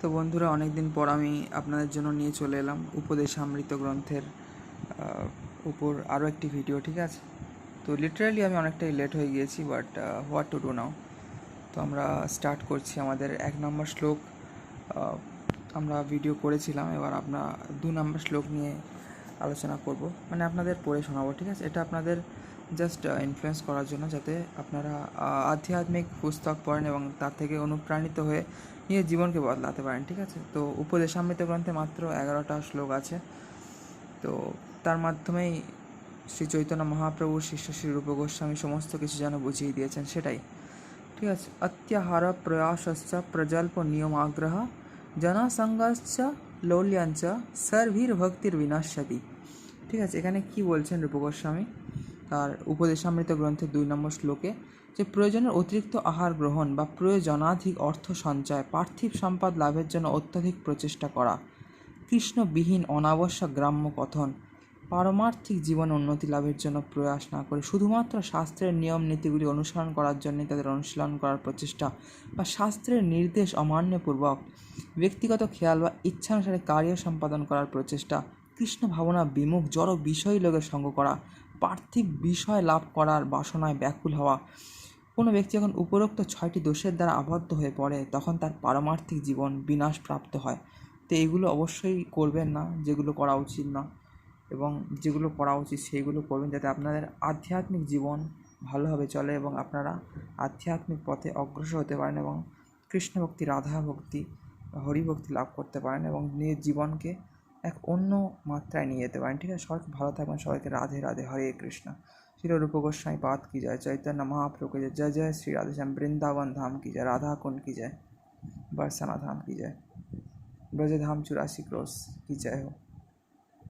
তো বন্ধুরা অনেক দিন পর আমি আপনাদের জন্য নিয়ে চলে এলাম উপদেশ আমৃত গ্রন্থের উপর আরও একটি ভিডিও ঠিক আছে? তো লিটারালি আমি অনেকটাই লেট হয়ে গিয়েছি but what to do now তো আমরা স্টার্ট করছি আমাদের এক নম্বর শ্লোক। আমরা ভিডিও করেছিলাম, এবার আমরা দু নম্বর শ্লোক নিয়ে আলোচনা করব। মানে আপনাদের পড়ে শোনাবো, ঠিক আছে? এটা আপনাদের জাস্ট ইনফ্লুয়েন্স করার জন্য যাতে আপনারা আধ্যাত্মিক পুস্তক পড়েন এবং তার থেকে অনুপ্রাণিত হয়ে নিজের জীবনকে বদলাতে পারেন, ঠিক আছে? তো উপদেশামৃত গ্রন্থে মাত্র এগারোটা শ্লোক আছে। তো তার মাধ্যমেই শ্রী চৈতন্য মহাপ্রভু শিষ্য শ্রী রূপ গোস্বামী সমস্ত কিছু যেন বুঝিয়ে দিয়েছেন, সেটাই। ঠিক আছে? অত্যাহার প্রয়াসশ্চ প্রজল্প নিয়ম আগ্রহ জনসংঘশ্চ লৌল্যাঞ্চ সর্ভির ভক্তির বিনাশ্যতি। ঠিক আছে, এখানে কি বলছেন রূপ গোস্বামী তার উপদেশামৃত গ্রন্থের দুই নম্বর শ্লোকে, যে প্রয়োজনের অতিরিক্ত আহার গ্রহণ বা প্রয়োজনাধিক অর্থ সঞ্চয়, পার্থিব সম্পদ লাভের জন্য অত্যাধিক প্রচেষ্টা করা, কৃষ্ণবিহীন অনাবশ্যক গ্রাম্য কথন, পারমার্থিক জীবন উন্নতি লাভের জন্য প্রয়াস না করে, শুধুমাত্র শাস্ত্রের নিয়ম নীতিগুলি অনুসরণ করার জন্যই তাদের অনুশীলন করার প্রচেষ্টা বা শাস্ত্রের নির্দেশ অমান্যপূর্বক ব্যক্তিগত খেয়াল বা ইচ্ছানুসারে কার্য সম্পাদন করার প্রচেষ্টা কৃষ্ণ ভাবনা, বিমুখ, জড় বিষয় লোকের সঙ্গ করা, পার্থিব বিষয় লাভ করার বাসনায় ব্যাকুল হওয়া। কোনো ব্যক্তি যখন উপরোক্ত ছয়টি দোষের দ্বারা আবদ্ধ হয়ে পড়ে, তখন তার পারমার্থিক জীবন বিনাশ প্রাপ্ত হয়। তো এগুলো অবশ্যই করবেন না, যেগুলো করা উচিত না। এবং যেগুলো করা উচিত সেইগুলো করবেন যাতে আপনাদের আধ্যাত্মিক জীবন ভালোভাবে চলে এবং আপনারা আধ্যাত্মিক পথে অগ্রসর হতে পারেন এবং কৃষ্ণ ভক্তি রাধা ভক্তি হরি ভক্তি লাভ করতে পারেন এবং নিজের জীবনকে অন্য মাত্রায় নিয়ে যেতে পারেন ঠিক আছে সবাইকে ভালো থাকবেন সবাইকে রাধে রাধে হরে কৃষ্ণ শ্রী রূপ গোস্বাই পাদ কি যায় চৈতন্য महाप्रभु की जय जय जय श्री राधे श्याम वृंदावन धाम की जय राधा कुंड की जय बरसाना धाम की जय ब्रजधाम चौरासी क्रोस की जय हो